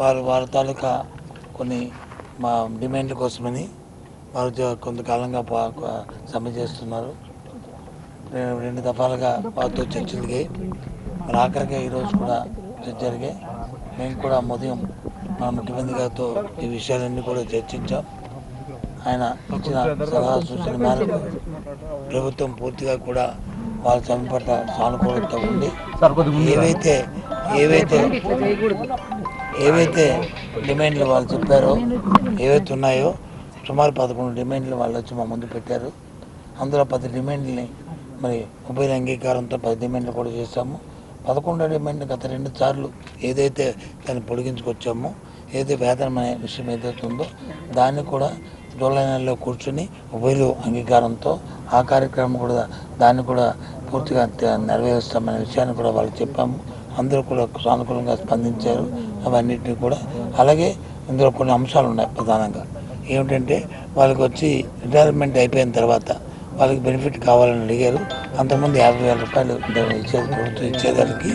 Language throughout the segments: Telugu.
వారు వారి తాలూకా కొన్ని మా డిమాండ్ల కోసమని వారు కొంతకాలంగా సమ్మె చేస్తున్నారు. రెండు దఫాలుగా వారితో చర్చలు జరిగాయి. మరి ఆఖరిగా ఈరోజు కూడా చర్చ జరిగాయి. మేము కూడా ఉదయం మా ముఖ్యమంత్రి గారితో ఈ విషయాలన్నీ కూడా చర్చించాం. ఆయన ఇచ్చిన సలహా సూచన మేరకు ప్రభుత్వం పూర్తిగా కూడా వాళ్ళ పట్ల సానుకూలత ఉండి ఏవైతే ఏవైతే ఏవైతే డిమాండ్లు వాళ్ళు చెప్పారో ఏవైతే ఉన్నాయో సుమారు పదకొండు డిమాండ్లు వాళ్ళు వచ్చి మా ముందు పెట్టారు. అందులో పది డిమాండ్ని మరి ఉభయ అంగీకారంతో పది డిమాండ్లు కూడా చేశాము. పదకొండో డిమాండ్ గత రెండు సార్లు ఏదైతే దాన్ని పొడిగించుకొచ్చామో ఏదైతే వేతనం అనే విషయం ఏదైతే ఉందో దాన్ని కూడా జూలై నెలలో కూర్చుని ఉభయలు అంగీకారంతో ఆ కార్యక్రమం కూడా దాన్ని కూడా పూర్తిగా నెరవేరుస్తామనే విషయాన్ని కూడా వాళ్ళు చెప్పాము. అందరూ కూడా సానుకూలంగా స్పందించారు. అవన్నిటిని కూడా. అలాగే ఇందులో కొన్ని అంశాలు ఉన్నాయి ప్రధానంగా. ఏమిటంటే వాళ్ళకి వచ్చి రిటైర్మెంట్ అయిపోయిన తర్వాత వాళ్ళకి బెనిఫిట్ కావాలని అడిగారు. అంతకుముందు యాభై వేల రూపాయలు ఇచ్చేది ప్రభుత్వం ఇచ్చేదానికి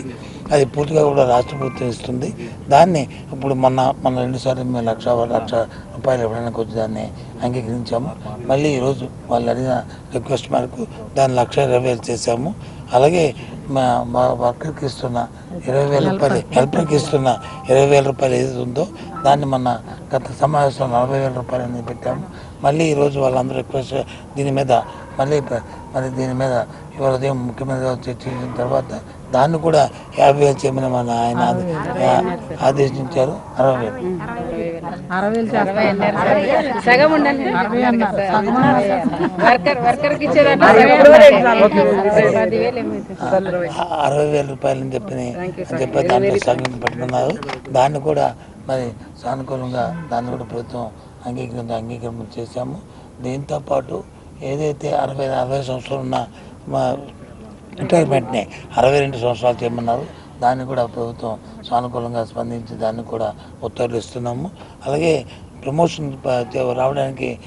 అది పూర్తిగా కూడా రాష్ట్ర ప్రభుత్వం ఇస్తుంది. దాన్ని ఇప్పుడు మొన్న మన రెండుసార్లు మేము లక్ష లక్ష రూపాయలు ఇవ్వడానికి వచ్చి దాన్ని అంగీకరించాము. మళ్ళీ ఈరోజు వాళ్ళు అడిగిన రిక్వెస్ట్ మేరకు దాన్ని లక్ష ఇరవై వేలు చేశాము. అలాగే మా మా వర్కర్కి ఇస్తున్న ఇరవై వేల రూపాయలు హెల్పర్కి ఇస్తున్న ఇరవై వేల రూపాయలు ఏది ఉందో దాన్ని మన గత సమావేశంలో నలభై వేల రూపాయలు అనేది పెట్టాము. మళ్ళీ ఈరోజు వాళ్ళందరూ రిక్వెస్ట్ దీని మీద మళ్ళీ మరి దీని మీద ఇవాళ ఉదయం ముఖ్యమంత్రి గారు చర్చించిన తర్వాత దాన్ని కూడా యాభై వేలు చేయమని మన ఆయన ఆదేశించారు. అరవై వేలు. అరవై వేలు రూపాయలని చెప్పని అని చెప్పి దాంట్లో సగం పెట్టుకున్నారు. దాన్ని కూడా మరి సానుకూలంగా దాన్ని కూడా ప్రభుత్వం అంగీకరించ అంగీకారం చేశాము. దీంతో పాటు ఏదైతే అరవై అరవై సంవత్సరాలు ఉన్న మా రిటైర్మెంట్ని అరవై రెండు సంవత్సరాలు చేయమన్నారు దాన్ని కూడా ప్రభుత్వం సానుకూలంగా స్పందించి దాన్ని కూడా ఉత్తర్వులు ఇస్తున్నాము. అలాగే ప్రమోషన్ రావడానికి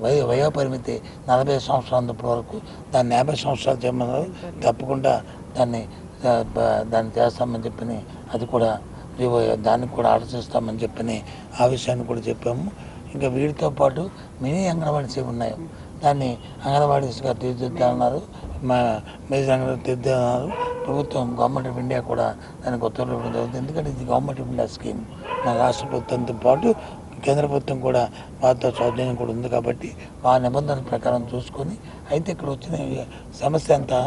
వయో వయో పరిమితి నలభై సంవత్సరాల వరకు దాన్ని యాభై సంవత్సరాలు చేయమన్నారు తప్పకుండా దాన్ని దాన్ని చేస్తామని చెప్పని అది కూడా దానికి కూడా ఆలోచిస్తామని చెప్పని ఆ విషయాన్ని కూడా చెప్పాము. ఇంకా వీటితో పాటు మినీ అంగన్వాడీస్ ఉన్నాయి? దాన్ని అంగన్వాడీస్గా తీర్చిదిద్దామన్నారు. మా మేజర్ తీర్థాలు ప్రభుత్వం గవర్నమెంట్ ఆఫ్ ఇండియా కూడా దానికి ఉత్తర్వులు ఇవ్వడం జరుగుతుంది. ఎందుకంటే ఇది గవర్నమెంట్ ఆఫ్ ఇండియా స్కీమ్ మన రాష్ట్ర ప్రభుత్వంతో పాటు కేంద్ర ప్రభుత్వం కూడా వారితో సౌజన్యం కూడా ఉంది కాబట్టి ఆ నిబంధనల ప్రకారం చూసుకొని అయితే ఇక్కడ వచ్చిన సమస్య అంతా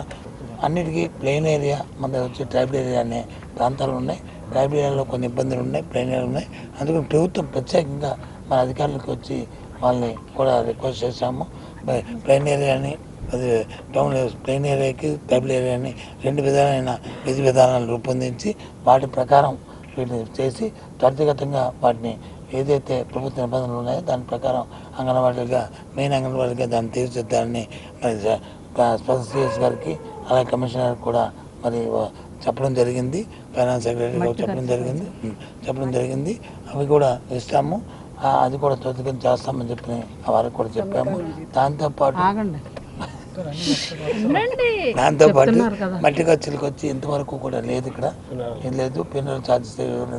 అన్నిటికీ ప్లెయిన్ ఏరియా మన వచ్చే వచ్చి ట్రైబల్ ఏరియా అనే ప్రాంతాలు ఉన్నాయి. ట్రైబల్ ఏరియాలో కొన్ని ఇబ్బందులు ఉన్నాయి ప్లెయిన్ ఏరియా ఉన్నాయి. అందుకని ప్రభుత్వం ప్రత్యేకంగా మన అధికారులకు వచ్చి వాళ్ళని కూడా రిక్వెస్ట్ చేశాము. ప్లెయిన్ ఏరియాని అది టౌన్ ప్లెయిన్ ఏరియాకి ట్రైబల్ ఏరియాని రెండు విధాలైన విధి విధానాలు రూపొందించి వాటి ప్రకారం వీటిని చేసి త్వరితగతంగా వాటిని ఏదైతే ప్రభుత్వ నిబంధనలు ఉన్నాయో దాని ప్రకారం అంగన్వాడీగా మెయిన్ అంగన్వాడీగా దాన్ని తీర్చిదిద్దాలని మరి స్పెషల్ సిఎస్ గారికి అలాగే కమిషనర్ కూడా మరి చెప్పడం జరిగింది. ఫైనాన్స్ సెక్రటరీ చెప్పడం జరిగింది. చెప్పడం జరిగింది. అవి కూడా ఇస్తాము. అది కూడా త్వరితగతిన చేస్తామని చెప్పి వారికి కూడా చెప్పాము. దాంతోపాటు ఆగండి దాంతోపాటు మట్టి ఖర్చులకు వచ్చి ఇంతవరకు కూడా లేదు ఇక్కడ. ఏం లేదు పిల్లలు ఛార్జెస్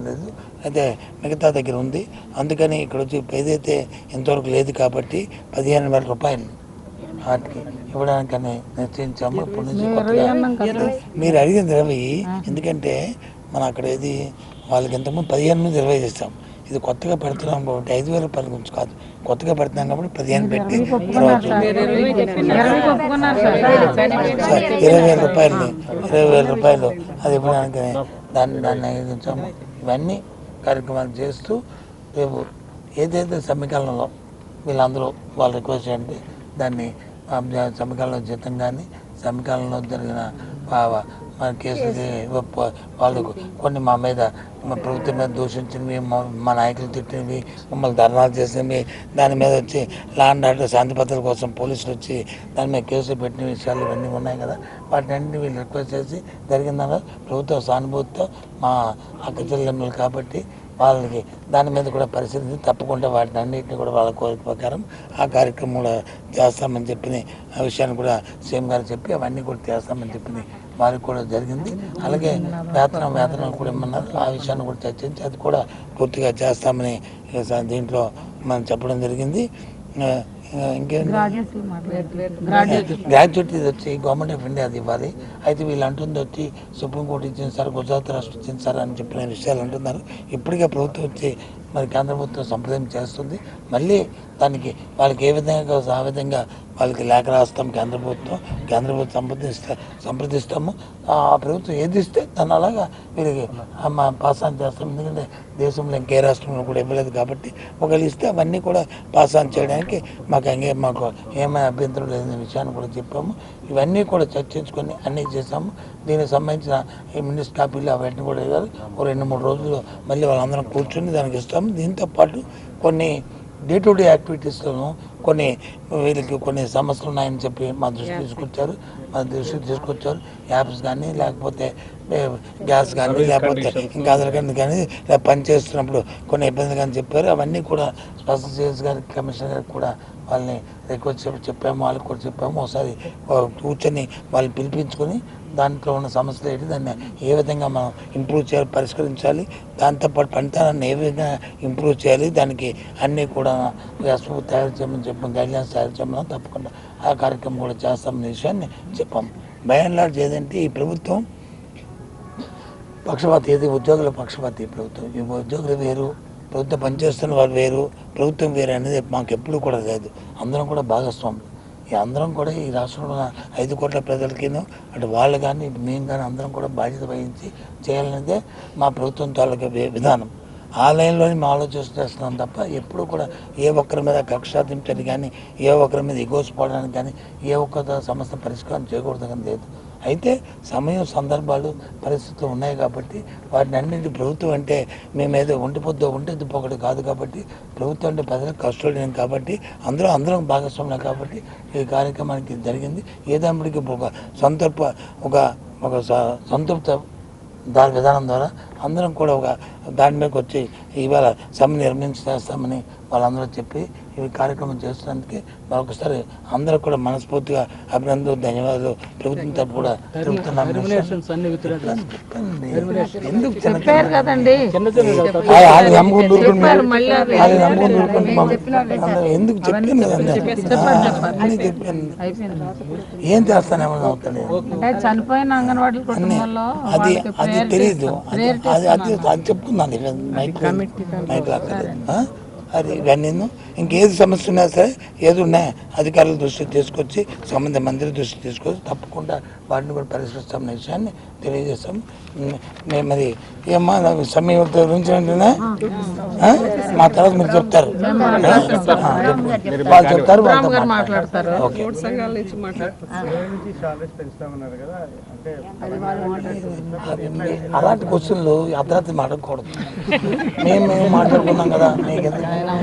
లేదు. అయితే మిగతా దగ్గర ఉంది. అందుకని ఇక్కడ వచ్చి ఏదైతే ఇంతవరకు లేదు కాబట్టి పదిహేను వేల రూపాయలు వాటికి ఇవ్వడానికని నిశ్చయించాము. ఇప్పటి నుంచి కొత్తగా మీరు అడిగింది ఇరవై. ఎందుకంటే మనం అక్కడ ఏది వాళ్ళకి ఇంతకుముందు పదిహేను నుంచి ఇరవై చేస్తాం ఇది కొత్తగా పెడుతున్నాం కాబట్టి ఐదు వేల రూపాయల గురించి కాదు. కొత్తగా పెడుతున్నాం కాబట్టి పదిహేను పెట్టి ఇరవై వేల రూపాయలు ఇరవై వేల రూపాయలు. అది ఇవ్వడానికి దాన్ని దాన్ని అంగీకరించాము ఇవన్నీ కార్యక్రమాలు చేస్తూ రేపు ఏదైతే సమీకరణలో వీళ్ళందరూ వాళ్ళు రిక్వెస్ట్ చేయండి దాన్ని ఆ, సమీకరణలో జీతం కానీ సమీకరణలో జరిగిన ఆ, మన కేసు వాళ్ళు కొన్ని మా మీద మా ప్రభుత్వం మీద దూషించినవి మా నాయకులు తిట్టినవి మమ్మల్ని ధర్నాలు చేసినవి దాని మీద వచ్చి లా అండ్ ఆర్డర్ శాంతి భద్రతల కోసం పోలీసులు వచ్చి దాని మీద కేసులు పెట్టిన విషయాలు ఇవన్నీ ఉన్నాయి కదా. వాటిని వీళ్ళు రిక్వెస్ట్ చేసి జరిగిందన్న ప్రభుత్వ సానుభూతితో మా అక్క చెల్లెమ్మలు కాబట్టి వాళ్ళకి దాని మీద కూడా పరిశీలించి తప్పకుండా వాటిని అన్నింటినీ కూడా వాళ్ళ కోరిక ప్రకారం ఆ కార్యక్రమం కూడా చేస్తామని చెప్పి ఆ విషయాన్ని కూడా సీఎం గారు చెప్పి అవన్నీ కూడా చేస్తామని చెప్పి వారికి కూడా జరిగింది. అలాగే వేతనం వేతనం కూడా ఇమ్మన్నారు. ఆ విషయాన్ని కూడా చర్చించి అది కూడా పూర్తిగా చేస్తామని దీంట్లో మనం చెప్పడం జరిగింది. గ్రాడ్యుయేట్ ఇది వచ్చి గవర్నమెంట్ ఆఫ్ ఇండియా అది ఇవ్వాలి. అయితే వీళ్ళు అంటుంది వచ్చి సుప్రీంకోర్టు ఇచ్చింది సార్ గుజరాత్ రాష్ట్రం ఇచ్చింది సార్ అని చెప్పిన విషయాలు అంటున్నారు. ఇప్పటికే ప్రభుత్వం వచ్చి మరి కేంద్ర ప్రభుత్వం సంప్రదింపు చేస్తుంది. మళ్ళీ దానికి వాళ్ళకి ఏ విధంగా ఆ విధంగా వాళ్ళకి లేఖ రాస్తాం కేంద్ర ప్రభుత్వం కేంద్ర ప్రభుత్వం సంప్రదిస్తా సంప్రదిస్తాము. ఆ ప్రభుత్వం ఏది ఇస్తే దాన్ని అలాగా వీరికి మా పాస్ ఆన్ చేస్తాం. ఎందుకంటే దేశంలో ఇంకే రాష్ట్రంలో కూడా ఇవ్వలేదు కాబట్టి ఒకవేళ ఇస్తే అవన్నీ కూడా పాస్ ఆన్ చేయడానికి మాకు అంగే మాకు ఏమైనా అభ్యంతరం లేదనే విషయాన్ని కూడా చెప్పాము. ఇవన్నీ కూడా చర్చించుకొని అన్నీ చేసాము దీనికి సంబంధించిన ఈ మినిస్టర్ కాపీలు అవన్నీ కూడా ఇవ్వాలి. ఒక రెండు మూడు రోజులు మళ్ళీ వాళ్ళందరం కూర్చొని దానికి ఇస్తాము. దీంతో పాటు కొన్ని డే టు డే యాక్టివిటీస్లోనూ కొన్ని వీళ్ళకి కొన్ని సమస్యలు ఉన్నాయని చెప్పి మా దృష్టి తీసుకొచ్చారు. మా దృష్టికి తీసుకొచ్చారు. యాప్స్ కానీ లేకపోతే గ్యాస్ కానీ లేకపోతే ఇంకా అదర్ కానీ కానీ ఇలా పని చేస్తున్నప్పుడు కొన్ని ఇబ్బందులు కానీ చెప్పారు. అవన్నీ కూడా స్పెషల్ సేల్స్ గారికి కమిషనర్ గారికి కూడా వాళ్ళని రిక్వెస్ట్ చెప్పి చెప్పాము. వాళ్ళకి కూడా చెప్పాము. ఒకసారి కూర్చొని వాళ్ళని పిలిపించుకొని దాంట్లో ఉన్న సమస్యలు ఏంటి దాన్ని ఏ విధంగా మనం ఇంప్రూవ్ చేయాలి పరిష్కరించాలి దాంతోపాటు పనితనాన్ని ఏ విధంగా ఇంప్రూవ్ చేయాలి దానికి అన్నీ కూడా ఎస్ఓ తయారు చేయమని చెప్పాం గైడ్లైన్స్ తయారు చేయమని తప్పకుండా ఆ కార్యక్రమం కూడా చేస్తామనే విషయాన్ని చెప్పాం. బై అండ్ లార్జ్ ఏదంటే ఈ ప్రభుత్వం పక్షపాతి ఏది ఉద్యోగుల పక్షపాతి ఈ ప్రభుత్వం. ఈ ఉద్యోగులు వేరు ప్రభుత్వం పనిచేస్తున్న వాళ్ళు వేరు ప్రభుత్వం వేరు అనేది మాకు ఎప్పుడు కూడా లేదు అందరం కూడా భాగస్వాములు. ఈ అందరం కూడా ఈ రాష్ట్రంలో ఐదు కోట్ల ప్రజలకినో అటు వాళ్ళు కానీ మేము కానీ అందరం కూడా బాధ్యత వహించి చేయాలనేదే మా ప్రభుత్వం తాలూకా విధానం. ఆ లైన్లోనే మేము ఆలోచన చేస్తున్నాం తప్ప ఎప్పుడు కూడా ఏ ఒక్కరి మీద కక్షాదించడానికి కానీ ఏ ఒక్కరి మీద ఎగోసిపోవడానికి కానీ ఏ ఒక్క సమస్య పరిష్కారం చేయకూడదు కానీ లేదు. అయితే సమయం సందర్భాలు పరిస్థితులు ఉన్నాయి కాబట్టి వాటిని అన్నింటి ప్రభుత్వం అంటే మేమేదో ఒంటిపోద్దో ఒంటి పొగడు కాదు కాబట్టి ప్రభుత్వం అంటే ప్రజలకు కష్టం కాబట్టి అందరూ అందరం భాగస్వామ్యం కాబట్టి ఈ కార్యక్రమానికి జరిగింది. ఏదప్పటికీ ఒక సంతర్ప ఒక ఒక స- సంతృప్త దాని విధానం ద్వారా అందరం కూడా ఒక దాని మీదకి వచ్చి ఇవాళ సమ్మె నిర్మించి చేస్తామని వాళ్ళందరూ చెప్పి ఈ కార్యక్రమం చేస్తున్నందుకు మరొకసారి అందరూ కూడా మనస్ఫూర్తిగా అభినందనలు ధన్యవాదాలు. ప్రభుత్వం తరపు కూడా. ఎందుకు చిన్న చెప్పారు కదండి. ఆ- వాళ్ళు నమ్ముకుని ఎందుకు చెప్పాను ఏం అవుతాను చనిపోయిన అంగన్వాడీ అది అది తెలియదు అది అది అది అది ఇది మైక్ మైక్? అది ఇవన్నీ ఇంకేది సమస్య ఉన్నా సరే ఏది ఉన్నాయో అధికారుల దృష్టికి తీసుకొచ్చి సంబంధ మంత్రి దృష్టికి తీసుకొచ్చి తప్పకుండా వాటిని కూడా పరిష్కరిస్తామనే విషయాన్ని తెలియజేస్తాం. మేము మరి ఏమ్మా నాకు సమయం గురించి? మా తర్వాత మీరు చెప్తారు. వాళ్ళు చెప్తారు. ఓకే. అది అలాంటి క్వశ్చన్లు అర్ధరాత్రి మాట్లాడకూడదు. మేము మేము మాట్లాడుకున్నాం కదా మీకు ఎందుకు? ना